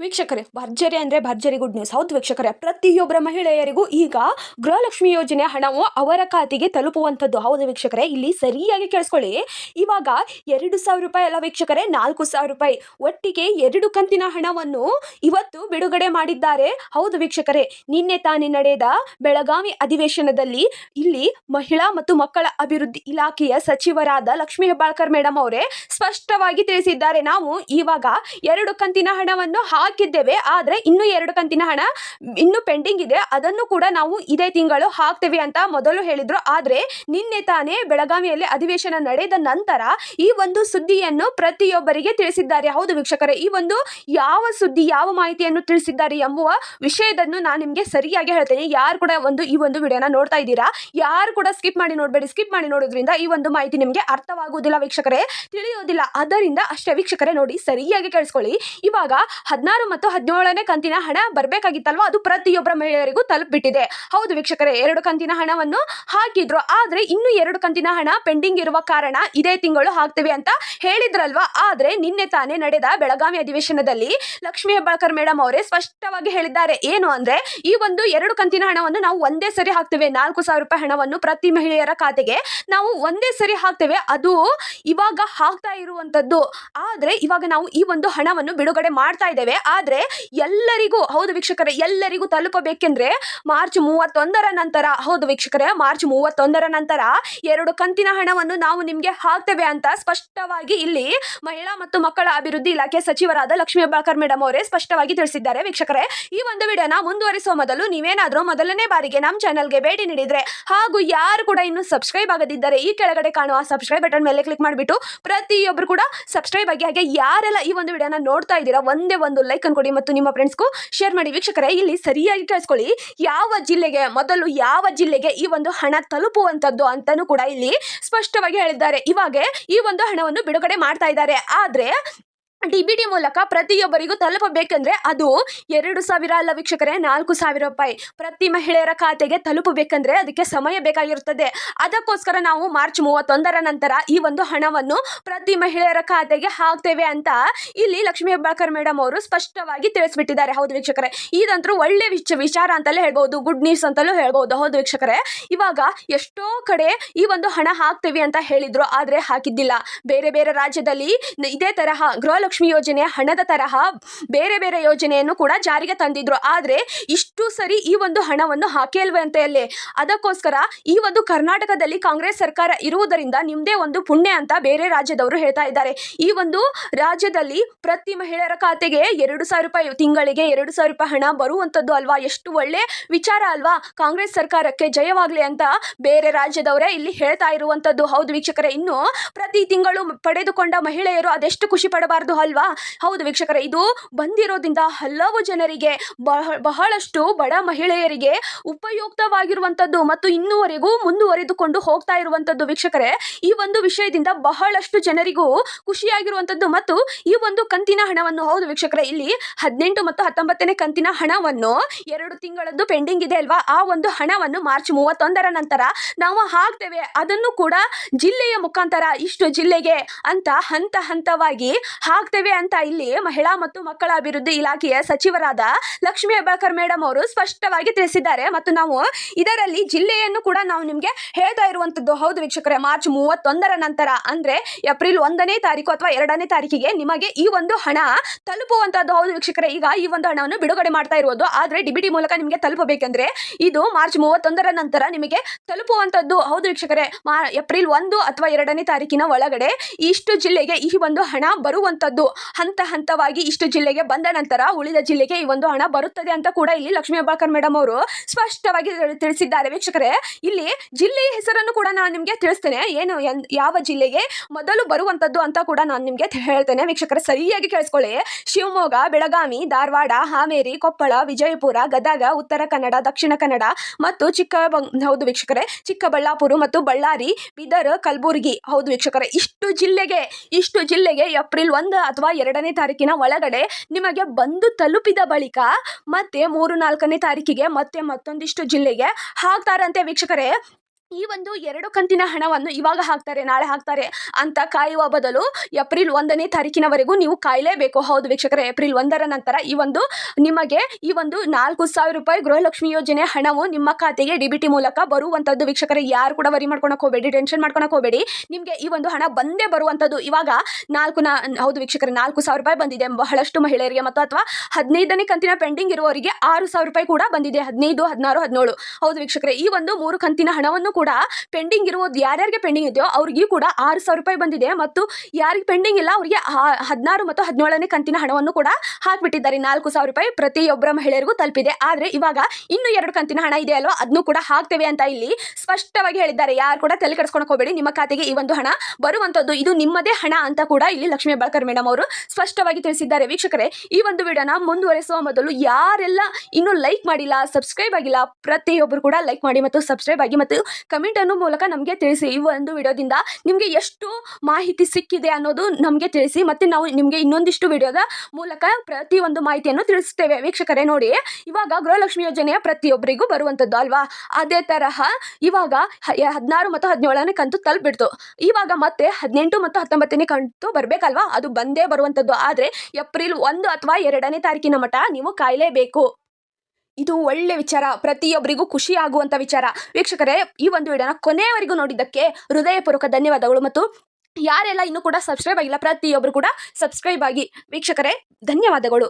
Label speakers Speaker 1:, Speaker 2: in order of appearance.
Speaker 1: ವೀಕ್ಷಕರೇ, ಭರ್ಜರಿ ಅಂದರೆ ಭರ್ಜರಿ ಗುಡ್ ನ್ಯೂಸ್ ಹೌದು ವೀಕ್ಷಕರೇ, ಪ್ರತಿಯೊಬ್ಬರ ಮಹಿಳೆಯರಿಗೂ ಈಗ ಗೃಹಲಕ್ಷ್ಮಿ ಯೋಜನೆ ಹಣವು ಅವರ ಖಾತೆಗೆ ತಲುಪುವಂಥದ್ದು. ಹೌದು ವೀಕ್ಷಕರೇ, ಇಲ್ಲಿ ಸರಿಯಾಗಿ ಕೇಳಿಸ್ಕೊಳ್ಳಿ. ಇವಾಗ ಎರಡು ಸಾವಿರ ರೂಪಾಯಿ ಅಲ್ಲ ವೀಕ್ಷಕರೇ, ನಾಲ್ಕು ಸಾವಿರ ರೂಪಾಯಿ. ಒಟ್ಟಿಗೆ ಎರಡು ಕಂತಿನ ಹಣವನ್ನು ಇವತ್ತು ಬಿಡುಗಡೆ ಮಾಡಿದ್ದಾರೆ. ಹೌದು ವೀಕ್ಷಕರೇ, ನಿನ್ನೆ ತಾನೇ ನಡೆದ ಬೆಳಗಾವಿ ಅಧಿವೇಶನದಲ್ಲಿ ಇಲ್ಲಿ ಮಹಿಳಾ ಮತ್ತು ಮಕ್ಕಳ ಅಭಿವೃದ್ಧಿ ಇಲಾಖೆಯ ಸಚಿವರಾದ ಲಕ್ಷ್ಮೀ ಹೆಬ್ಬಾಳ್ಕರ್ ಮೇಡಮ್ ಅವರೇ ಸ್ಪಷ್ಟವಾಗಿ ತಿಳಿಸಿದ್ದಾರೆ. ನಾವು ಇವಾಗ ಎರಡು ಕಂತಿನ ಹಣವನ್ನು ಹಾಕಿದ್ದೇವೆ, ಆದರೆ ಇನ್ನೂ ಎರಡು ಕಂತಿನ ಹಣ ಇನ್ನೂ ಪೆಂಡಿಂಗ್ ಇದೆ. ಅದನ್ನು ಕೂಡ ನಾವು ಇದೇ ತಿಂಗಳು ಹಾಕ್ತೇವೆ ಅಂತ ಮೊದಲು ಹೇಳಿದ್ರು. ಆದರೆ ನಿನ್ನೆ ತಾನೇ ಬೆಳಗಾವಿಯಲ್ಲಿ ಅಧಿವೇಶನ ನಡೆದ ನಂತರ ಈ ಒಂದು ಸುದ್ದಿಯನ್ನು ಪ್ರತಿಯೊಬ್ಬರಿಗೆ ತಿಳಿಸಿದ್ದಾರೆ. ಹೌದು ವೀಕ್ಷಕರೇ, ಈ ಒಂದು ಯಾವ ಸುದ್ದಿ, ಯಾವ ಮಾಹಿತಿಯನ್ನು ತಿಳಿಸಿದ್ದಾರೆ ಎಂಬುವ ವಿಷಯದನ್ನು ನಾನು ನಿಮಗೆ ಸರಿಯಾಗಿ ಹೇಳ್ತೇನೆ. ಯಾರು ಕೂಡ ಒಂದು ಈ ಒಂದು ವಿಡಿಯೋನ ನೋಡ್ತಾ ಇದ್ದೀರಾ? ಯಾರು ಕೂಡ ಸ್ಕಿಪ್ ಮಾಡಿ ನೋಡಬೇಡಿ. ಸ್ಕಿಪ್ ಮಾಡಿ ನೋಡೋದ್ರಿಂದ ಈ ಒಂದು ಮಾಹಿತಿ ನಿಮಗೆ ಅರ್ಥವಾಗುವುದಿಲ್ಲ ವೀಕ್ಷಕರೇ. ತಿಳಿಯೋದಿಲ್ಲ. ಅದರಿಂದ ಅಷ್ಟೇ ವೀಕ್ಷಕರೇ ನೋಡಿ, ಸರಿಯಾಗಿ ಕೇಳಿಸ್ಕೊಳ್ಳಿ. ಇವಾಗ ಹದಿನಾರು ಮತ್ತು ಹದಿನೇಳನೇ ಕಂತಿನ ಹಣ ಬರಬೇಕಾಗಿತ್ತಲ್ವಾ? ಅದು ಪ್ರತಿಯೊಬ್ಬರ ಮಹಿಳೆಯರಿಗೂ ತಲುಪಿಬಿಟ್ಟಿದೆ. ಹೌದು ವೀಕ್ಷಕರೇ, ಎರಡು ಕಂತಿನ ಹಣವನ್ನು ಹಾಕಿದ್ರು. ಆದ್ರೆ ಇನ್ನು ಎರಡು ಕಂತಿನ ಹಣ ಪೆಂಡಿಂಗ್ ಇರುವ ಕಾರಣ ಇದೇ ತಿಂಗಳು ಹಾಕ್ತೇವೆ ಅಂತ ಹೇಳಿದ್ರಲ್ವಾ? ಆದ್ರೆ ನಿನ್ನೆ ತಾನೇ ನಡೆದ ಬೆಳಗಾವಿ ಅಧಿವೇಶನದಲ್ಲಿ ಲಕ್ಷ್ಮೀ ಹೆಬ್ಬಾಳ್ಕರ್ ಮೇಡಮ್ ಅವರೇ ಸ್ಪಷ್ಟವಾಗಿ ಹೇಳಿದ್ದಾರೆ. ಏನು ಅಂದ್ರೆ, ಈ ಒಂದು ಎರಡು ಕಂತಿನ ಹಣವನ್ನು ನಾವು ಒಂದೇ ಸರಿ ಹಾಕ್ತೇವೆ. ನಾಲ್ಕು ಸಾವಿರ ರೂಪಾಯಿ ಹಣವನ್ನು ಪ್ರತಿ ಮಹಿಳೆಯರ ಖಾತೆಗೆ ನಾವು ಒಂದೇ ಸರಿ ಹಾಕ್ತೇವೆ. ಅದು ಇವಾಗ ಹಾಕ್ತಾ ಇರುವಂತದ್ದು ಆದ್ರೆ ಇವಾಗ ನಾವು ಈ ಒಂದು ಹಣವನ್ನು ಬಿಡುಗಡೆ ಮಾಡ್ತಾ ಇದ್ದೇವೆ. ಆದ್ರೆ ಎಲ್ಲರಿಗೂ, ಹೌದು ವೀಕ್ಷಕರೇ, ಎಲ್ಲರಿಗೂ ತಲುಪಬೇಕೆಂದ್ರೆ ಮಾರ್ಚ್ ಮೂವತ್ತೊಂದರ ನಂತರ, ಹೌದು ವೀಕ್ಷಕರೇ, ಮಾರ್ಚ್ ಮೂವತ್ತೊಂದರ ನಂತರ ಎರಡು ಕಂತಿನ ಹಣವನ್ನು ನಾವು ನಿಮ್ಗೆ ಹಾಕ್ತೇವೆ ಅಂತ ಸ್ಪಷ್ಟವಾಗಿ ಇಲ್ಲಿ ಮಹಿಳಾ ಮತ್ತು ಮಕ್ಕಳ ಅಭಿವೃದ್ಧಿ ಇಲಾಖೆ ಸಚಿವರಾದ ಲಕ್ಷ್ಮೀ ಹೆಬ್ಬಾಳ್ಕರ್ ಮೇಡಮ್ ಅವರೇ ಸ್ಪಷ್ಟವಾಗಿ ತಿಳಿಸಿದ್ದಾರೆ. ವೀಕ್ಷಕರೇ, ಈ ಒಂದು ವಿಡಿಯೋನ ಮುಂದುವರಿಸುವ ಮೊದಲು ನೀವೇನಾದ್ರೂ ಮೊದಲನೇ ಬಾರಿಗೆ ನಮ್ಮ ಚಾನಲ್ಗೆ ಭೇಟಿ ನೀಡಿದ್ರೆ ಹಾಗೂ ಯಾರು ಕೂಡ ಇನ್ನು ಸಬ್ಸ್ಕ್ರೈಬ್ ಆಗದಿದ್ದರೆ ಈ ಕೆಳಗಡೆ ಕಾಣುವ ಸಬ್ಸ್ಕ್ರೈಬ್ ಬಟನ್ ಮೇಲೆ ಕ್ಲಿಕ್ ಮಾಡಿಬಿಟ್ಟು ಪ್ರತಿಯೊಬ್ಬರು ಕೂಡ ಸಬ್ಸ್ಕ್ರೈಬ್ ಆಗಿ ಹಾಗೆ ಯಾರೆಲ್ಲ ಈ ಒಂದು ವಿಡಿಯೋನ ನೋಡ್ತಾ ಇದ್ದೀರಾ, ಒಂದೇ ಒಂದು ಅನ್ಕೊಡಿ ಮತ್ತು ನಿಮ್ಮ ಫ್ರೆಂಡ್ಸ್ಗೂ ಶೇರ್ ಮಾಡಿ. ವೀಕ್ಷಕರೇ, ಇಲ್ಲಿ ಸರಿಯಾಗಿ ಕೇಳಿಸ್ಕೊಳ್ಳಿ. ಯಾವ ಜಿಲ್ಲೆಗೆ, ಮೊದಲು ಯಾವ ಜಿಲ್ಲೆಗೆ ಈ ಒಂದು ಹಣ ತಲುಪುವಂಥದ್ದು ಅಂತಾನೂ ಕೂಡ ಇಲ್ಲಿ ಸ್ಪಷ್ಟವಾಗಿ ಹೇಳಿದ್ದಾರೆ. ಇವಾಗ ಈ ಒಂದು ಹಣವನ್ನು ಬಿಡುಗಡೆ ಮಾಡ್ತಾ ಇದ್ದಾರೆ. ಆದ್ರೆ ಡಿ ಬಿ ಟಿ ಮೂಲಕ ಪ್ರತಿಯೊಬ್ಬರಿಗೂ ತಲುಪಬೇಕಂದ್ರೆ ಅದು ಎರಡು ಸಾವಿರ ಅಲ್ಲ ವೀಕ್ಷಕರೇ, ನಾಲ್ಕು ಸಾವಿರ ರೂಪಾಯಿ. ಪ್ರತಿ ಮಹಿಳೆಯರ ಖಾತೆಗೆ ತಲುಪಬೇಕಂದ್ರೆ ಅದಕ್ಕೆ ಸಮಯ ಬೇಕಾಗಿರುತ್ತದೆ. ಅದಕ್ಕೋಸ್ಕರ ನಾವು ಮಾರ್ಚ್ ಮೂವತ್ತೊಂದರ ನಂತರ ಈ ಒಂದು ಹಣವನ್ನು ಪ್ರತಿ ಮಹಿಳೆಯರ ಖಾತೆಗೆ ಹಾಕ್ತೇವೆ ಅಂತ ಇಲ್ಲಿ ಲಕ್ಷ್ಮೀ ಹೆಬ್ಬಾಳ್ಕರ್ ಮೇಡಮ್ ಅವರು ಸ್ಪಷ್ಟವಾಗಿ ತಿಳಿಸ್ಬಿಟ್ಟಿದ್ದಾರೆ. ಹೌದು ವೀಕ್ಷಕರೇ ಇದಂತೂ ಒಳ್ಳೆ ವಿಚ, ವಿಚಾರ ಅಂತಲೇ ಹೇಳ್ಬೋದು ಗುಡ್ ನ್ಯೂಸ್ ಅಂತಲೂ ಹೇಳ್ಬೋದು. ಹೌದು ವೀಕ್ಷಕರೇ, ಇವಾಗ ಎಷ್ಟೋ ಕಡೆ ಈ ಒಂದು ಹಣ ಹಾಕ್ತೇವೆ ಅಂತ ಹೇಳಿದ್ರು, ಆದರೆ ಹಾಕಿದ್ದಿಲ್ಲ. ಬೇರೆ ಬೇರೆ ರಾಜ್ಯದಲ್ಲಿ ಇದೇ ತರಹ ಗೃಹಲಕ್ಷ್ಮಿ ಯೋಜನೆ, ಹಣದ ತರಹ ಬೇರೆ ಬೇರೆ ಯೋಜನೆಯನ್ನು ಕೂಡ ಜಾರಿಗೆ ತಂದಿದ್ರು. ಆದರೆ ಇಷ್ಟು ಸರಿ ಈ ಒಂದು ಹಣವನ್ನು ಹಾಕಿಲ್ವಂತೆ ಅಲ್ಲೇ ಅದಕ್ಕೋಸ್ಕರ ಈ ಒಂದು ಕರ್ನಾಟಕದಲ್ಲಿ ಕಾಂಗ್ರೆಸ್ ಸರ್ಕಾರ ಇರುವುದರಿಂದ ನಿಮ್ಮದೇ ಒಂದು ಪುಣ್ಯ ಅಂತ ಬೇರೆ ರಾಜ್ಯದವರು ಹೇಳ್ತಾ ಇದ್ದಾರೆ. ಈ ಒಂದು ರಾಜ್ಯದಲ್ಲಿ ಪ್ರತಿ ಮಹಿಳೆಯರ ಖಾತೆಗೆ ಎರಡು ಸಾವಿರ ರೂಪಾಯಿ ತಿಂಗಳಿಗೆ ಎರಡು ಸಾವಿರ ರೂಪಾಯಿ ಹಣ ಬರುವಂಥದ್ದು ಅಲ್ವಾ? ಎಷ್ಟು ಒಳ್ಳೆ ವಿಚಾರ ಅಲ್ವಾ? ಕಾಂಗ್ರೆಸ್ ಸರ್ಕಾರಕ್ಕೆ ಜಯವಾಗಲಿ ಅಂತ ಬೇರೆ ರಾಜ್ಯದವರೇ ಇಲ್ಲಿ ಹೇಳ್ತಾ ಇರುವಂಥದ್ದು ಹೌದು ವೀಕ್ಷಕರೇ, ಇನ್ನು ಪ್ರತಿ ತಿಂಗಳು ಪಡೆದುಕೊಂಡ ಮಹಿಳೆಯರು ಅದೆಷ್ಟು ಖುಷಿ ಪಡಬಾರ್ದು? ಅಲ್ವಾ? ಹೌದು ವೀಕ್ಷಕರೇ, ಇದು ಬಂದಿರೋದ್ರಿಂದ ಹಲವು ಜನರಿಗೆ, ಬಹ, ಬಹಳಷ್ಟು ಬಡ ಮಹಿಳೆಯರಿಗೆ ಉಪಯುಕ್ತವಾಗಿರುವಂಥದ್ದು ಮತ್ತು ಇನ್ನೂವರೆಗೂ ಮುಂದುವರೆದುಕೊಂಡು ಹೋಗ್ತಾ ಇರುವಂಥದ್ದು ವೀಕ್ಷಕರೇ, ಈ ಒಂದು ವಿಷಯದಿಂದ ಬಹಳಷ್ಟು ಜನರಿಗೂ ಖುಷಿಯಾಗಿರುವಂಥದ್ದು ಮತ್ತು ಈ ಒಂದು ಕಂತಿನ ಹಣವನ್ನು, ಹೌದು ವೀಕ್ಷಕರೇ, ಇಲ್ಲಿ ಹದಿನೆಂಟು ಮತ್ತು ಹತ್ತೊಂಬತ್ತನೇ ಕಂತಿನ ಹಣವನ್ನು ಎರಡು ತಿಂಗಳದ್ದು ಪೆಂಡಿಂಗ್ ಇದೆ ಅಲ್ವಾ? ಆ ಒಂದು ಹಣವನ್ನು ಮಾರ್ಚ್ ಮೂವತ್ತೊಂದರ ನಂತರ ನಾವು ಹಾಕ್ತೇವೆ. ಅದನ್ನು ಕೂಡ ಜಿಲ್ಲೆಯ ಮುಖಾಂತರ ಇಷ್ಟು ಜಿಲ್ಲೆಗೆ ಅಂತ ಹಂತ ಹಂತವಾಗಿ ಹಾಕ್ತೇವೆ ಅಂತ ಇಲ್ಲಿ ಮಹಿಳಾ ಮತ್ತು ಮಕ್ಕಳ ಅಭಿವೃದ್ಧಿ ಇಲಾಖೆಯ ಸಚಿವರಾದ ಲಕ್ಷ್ಮೀ ಹೆಬ್ಬಾಳ್ಕರ್ ಮೇಡಮ್ ಅವರು ಸ್ಪಷ್ಟವಾಗಿ ತಿಳಿಸಿದ್ದಾರೆ. ಮತ್ತು ನಾವು ಇದರಲ್ಲಿ ಜಿಲ್ಲೆಯನ್ನು ಕೂಡ ನಾವು ನಿಮಗೆ ಹೇಳ್ತಾ ಇರುವಂತದ್ದು. ಹೌದು ವೀಕ್ಷಕರೇ, ಮಾರ್ಚ್ ಮೂವತ್ತೊಂದರ ನಂತರ, ಅಂದ್ರೆ ಏಪ್ರಿಲ್ ಒಂದನೇ ತಾರೀಕು ಅಥವಾ ಎರಡನೇ ತಾರೀಕಿಗೆ ನಿಮಗೆ ಈ ಒಂದು ಹಣ ತಲುಪುವಂತದ್ದು ಹೌದು ವೀಕ್ಷಕರೇ, ಈಗ ಈ ಒಂದು ಹಣವನ್ನು ಬಿಡುಗಡೆ ಮಾಡ್ತಾ ಇರುವುದು. ಆದ್ರೆ ಡಿಬಿಟಿ ಮೂಲಕ ನಿಮಗೆ ತಲುಪಬೇಕೆಂದ್ರೆ ಇದು ಮಾರ್ಚ್ ಮೂವತ್ತೊಂದರ ನಂತರ ನಿಮಗೆ ತಲುಪುವಂತದ್ದು ಹೌದು ವೀಕ್ಷಕರೇ ಏಪ್ರಿಲ್ ಒಂದು ಅಥವಾ ಎರಡನೇ ತಾರೀಕಿನ ಒಳಗಡೆ ಇಷ್ಟು ಜಿಲ್ಲೆಗೆ ಈ ಒಂದು ಹಣ ಬರುವಂತದ್ದು ಹಂತ ಹಂತವಾಗಿ ಇಷ್ಟು ಜಿಲ್ಲೆಗೆ ಬಂದ ನಂತರ ಉಳಿದ ಜಿಲ್ಲೆಗೆ ಈ ಒಂದು ಹಣ ಬರುತ್ತದೆ ಅಂತ ಕೂಡ ಇಲ್ಲಿ ಲಕ್ಷ್ಮೀ ಹೆಬ್ಬಾಳ್ಕರ್ ಮೇಡಮ್ ಅವರು ಸ್ಪಷ್ಟವಾಗಿ ತಿಳಿಸಿದ್ದಾರೆ. ವೀಕ್ಷಕರೇ, ಇಲ್ಲಿ ಜಿಲ್ಲೆಯ ಹೆಸರನ್ನು ಕೂಡ ನಾನು ನಿಮಗೆ ತಿಳಿಸ್ತೇನೆ. ಏನು ಯಾವ ಜಿಲ್ಲೆಗೆ ಮೊದಲು ಬರುವಂತದ್ದು ಅಂತ ಕೂಡ ನಾನು ನಿಮಗೆ ಹೇಳ್ತೇನೆ. ವೀಕ್ಷಕರೇ, ಸರಿಯಾಗಿ ಕೇಳಿಸ್ಕೊಳ್ಳಿ. ಶಿವಮೊಗ್ಗ, ಬೆಳಗಾವಿ, ಧಾರವಾಡ, ಹಾವೇರಿ, ಕೊಪ್ಪಳ, ವಿಜಯಪುರ, ಗದಗ, ಉತ್ತರ ಕನ್ನಡ, ದಕ್ಷಿಣ ಕನ್ನಡ ಮತ್ತು ಚಿಕ್ಕ ಹೌದು ವೀಕ್ಷಕರೇ, ಚಿಕ್ಕಬಳ್ಳಾಪುರ ಮತ್ತು ಬಳ್ಳಾರಿ, ಬೀದರ್, ಕಲಬುರಗಿ. ಹೌದು ವೀಕ್ಷಕರೇ, ಇಷ್ಟು ಜಿಲ್ಲೆಗೆ ಇಷ್ಟು ಜಿಲ್ಲೆಗೆ ಏಪ್ರಿಲ್ ಒಂದು ಅಥವಾ ಎರಡನೇ ತಾರೀಕಿನ ಒಳಗಡೆ ನಿಮಗೆ ಬಂದು ತಲುಪಿದ ಬಳಿಕ ಮತ್ತೆ ಮೂರು ನಾಲ್ಕನೇ ತಾರೀಕಿಗೆ ಮತ್ತೆ ಮತ್ತೊಂದಿಷ್ಟು ಜಿಲ್ಲೆಗೆ ಹಾಕ್ತಾರಂತೆ ವೀಕ್ಷಕರೇ. ಈ ಒಂದು ಎರಡು ಕಂತಿನ ಹಣವನ್ನು ಇವಾಗ ಹಾಕ್ತಾರೆ, ನಾಳೆ ಹಾಕ್ತಾರೆ ಅಂತ ಕಾಯುವ ಬದಲು ಏಪ್ರಿಲ್ ಒಂದನೇ ತಾರೀಕಿನವರೆಗೂ ನೀವು ಕಾಯಲೇಬೇಕು. ಹೌದು ವೀಕ್ಷಕರೇ, ಏಪ್ರಿಲ್ ಒಂದರ ನಂತರ ಈ ಒಂದು ನಿಮಗೆ ಈ ಒಂದು ನಾಲ್ಕು ಸಾವಿರ ರೂಪಾಯಿ ಗೃಹಲಕ್ಷ್ಮಿ ಯೋಜನೆ ಹಣವು ನಿಮ್ಮ ಖಾತೆಗೆ ಡಿ ಬಿ ಟಿ ಮೂಲಕ ಬರುವಂಥದ್ದು ವೀಕ್ಷಕರೇ, ಯಾರು ಕೂಡ ವರಿ ಮಾಡ್ಕೊಳಕ್ಕೆ ಹೋಗಬೇಡಿ, ಟೆನ್ಷನ್ ಮಾಡ್ಕೊಳಕ್ ಹೋಗಬೇಡಿ. ನಿಮಗೆ ಈ ಒಂದು ಹಣ ಬಂದೇ ಬರುವಂಥದ್ದು ಇವಾಗ ನಾಲ್ಕು ಹೌದು ವೀಕ್ಷಕರೇ, ನಾಲ್ಕು ಸಾವಿರ ರೂಪಾಯಿ ಬಂದಿದೆ. ಬಹಳಷ್ಟು ಮಹಿಳೆಯರಿಗೆ ಮತ್ತು ಅಥವಾ ಹದಿನೈದನೇ ಕಂತಿನ ಪೆಂಡಿಂಗ್ ಇರುವವರಿಗೆ ಆರು ಸಾವಿರ ರೂಪಾಯಿ ಕೂಡ ಬಂದಿದೆ. ಹದಿನೈದು, ಹದಿನಾರು, ಹದಿನೇಳು. ಹೌದು ವೀಕ್ಷಕರೇ, ಈ ಒಂದು ಮೂರು ಕಂತಿನ ಹಣವನ್ನು ಕೂಡ ಪೆಂಡಿಂಗ್ ಇರುವುದು ಯಾರ್ಯಾರಿಗೆ ಪೆಂಡಿಂಗ್ ಇದೆಯೋ ಅವ್ರಿಗೂ ಕೂಡ ಆರು ಸಾವಿರ ರೂಪಾಯಿ ಬಂದಿದೆ ಮತ್ತು ಯಾರಿಗೆ ಪೆಂಡಿಂಗ್ ಇಲ್ಲ ಅವರಿಗೆ ಹದಿನಾರು ಮತ್ತು ಹದಿನೇಳನೇ ಕಂತಿನ ಹಣವನ್ನು ಕೂಡ ಹಾಕಿಬಿಟ್ಟಿದ್ದಾರೆ. ನಾಲ್ಕು ಸಾವಿರ ರೂಪಾಯಿ ಪ್ರತಿಯೊಬ್ಬರ ಮಹಿಳೆಯರಿಗೂ ತಲುಪಿದೆ. ಆದರೆ ಇವಾಗ ಇನ್ನು ಎರಡು ಕಂತಿನ ಹಣ ಇದೆ ಅಲ್ವಾ? ಅದನ್ನು ಕೂಡ ಹಾಕ್ತೇವೆ ಅಂತ ಇಲ್ಲಿ ಸ್ಪಷ್ಟವಾಗಿ ಹೇಳಿದ್ದಾರೆ. ಯಾರು ಕೂಡ ತಲೆ ಕೆಡಿಸ್ಕೊಂಡು ಹೋಗಬೇಡಿ. ನಿಮ್ಮ ಖಾತೆಗೆ ಈ ಒಂದು ಹಣ ಬರುವಂಥದ್ದು ಇದು ನಿಮ್ಮದೇ ಹಣ ಅಂತ ಕೂಡ ಇಲ್ಲಿ ಲಕ್ಷ್ಮೀ ಹೆಬ್ಬಾಳ್ಕರ್ ಮೇಡಮ್ ಅವರು ಸ್ಪಷ್ಟವಾಗಿ ತಿಳಿಸಿದ್ದಾರೆ. ವೀಕ್ಷಕರೇ, ಈ ಒಂದು ವಿಡಿಯೋನ ಮುಂದುವರೆಸುವ ಮೊದಲು ಯಾರೆಲ್ಲ ಇನ್ನೂ ಲೈಕ್ ಮಾಡಿಲ್ಲ ಸಬ್ಸ್ಕ್ರೈಬ್ ಆಗಿಲ್ಲ, ಪ್ರತಿಯೊಬ್ಬರು ಕೂಡ ಲೈಕ್ ಮಾಡಿ ಮತ್ತು ಸಬ್ಸ್ಕ್ರೈಬ್ ಆಗಿ ಮತ್ತು ಕಮೆಂಟ್ ಅನ್ನೋ ಮೂಲಕ ನಮಗೆ ತಿಳಿಸಿ ಈ ಒಂದು ವಿಡಿಯೋದಿಂದ ನಿಮಗೆ ಎಷ್ಟು ಮಾಹಿತಿ ಸಿಕ್ಕಿದೆ ಅನ್ನೋದು ನಮಗೆ ತಿಳಿಸಿ ಮತ್ತು ನಾವು ನಿಮಗೆ ಇನ್ನೊಂದಿಷ್ಟು ವಿಡಿಯೋದ ಮೂಲಕ ಪ್ರತಿಯೊಂದು ಮಾಹಿತಿಯನ್ನು ತಿಳಿಸ್ತೇವೆ. ವೀಕ್ಷಕರೇ, ನೋಡಿ, ಇವಾಗ ಗೃಹಲಕ್ಷ್ಮಿ ಯೋಜನೆಯ ಪ್ರತಿಯೊಬ್ಬರಿಗೂ ಬರುವಂಥದ್ದು ಅಲ್ವಾ? ಅದೇ ತರಹ ಇವಾಗ ಹದಿನಾರು ಮತ್ತು ಹದಿನೇಳನೇ ಕಂತು ತಲುಪಿಡ್ತು. ಇವಾಗ ಮತ್ತೆ ಹದಿನೆಂಟು ಮತ್ತು ಹತ್ತೊಂಬತ್ತನೇ ಕಂತು ಬರಬೇಕಲ್ವಾ? ಅದು ಬಂದೇ ಬರುವಂಥದ್ದು. ಆದರೆ ಏಪ್ರಿಲ್ ಒಂದು ಅಥವಾ ಎರಡನೇ ತಾರೀಕಿನ ಮಟ್ಟ ನೀವು ಕಾಯಲೇಬೇಕು. ಇದು ಒಳ್ಳೆ ವಿಚಾರ, ಪ್ರತಿಯೊಬ್ಬರಿಗೂ ಖುಷಿ ಆಗುವಂಥ ವಿಚಾರ. ವೀಕ್ಷಕರೇ, ಈ ಒಂದು ವಿಡಿಯೋನ ಕೊನೆಯವರೆಗೂ ನೋಡಿದ್ದಕ್ಕೆ ಹೃದಯಪೂರ್ವಕ ಧನ್ಯವಾದಗಳು ಮತ್ತು ಯಾರೆಲ್ಲ ಇನ್ನೂ ಕೂಡ ಸಬ್ಸ್ಕ್ರೈಬ್ ಆಗಿಲ್ಲ, ಪ್ರತಿಯೊಬ್ಬರು ಕೂಡ ಸಬ್ಸ್ಕ್ರೈಬ್ ಆಗಿ. ವೀಕ್ಷಕರೇ, ಧನ್ಯವಾದಗಳು.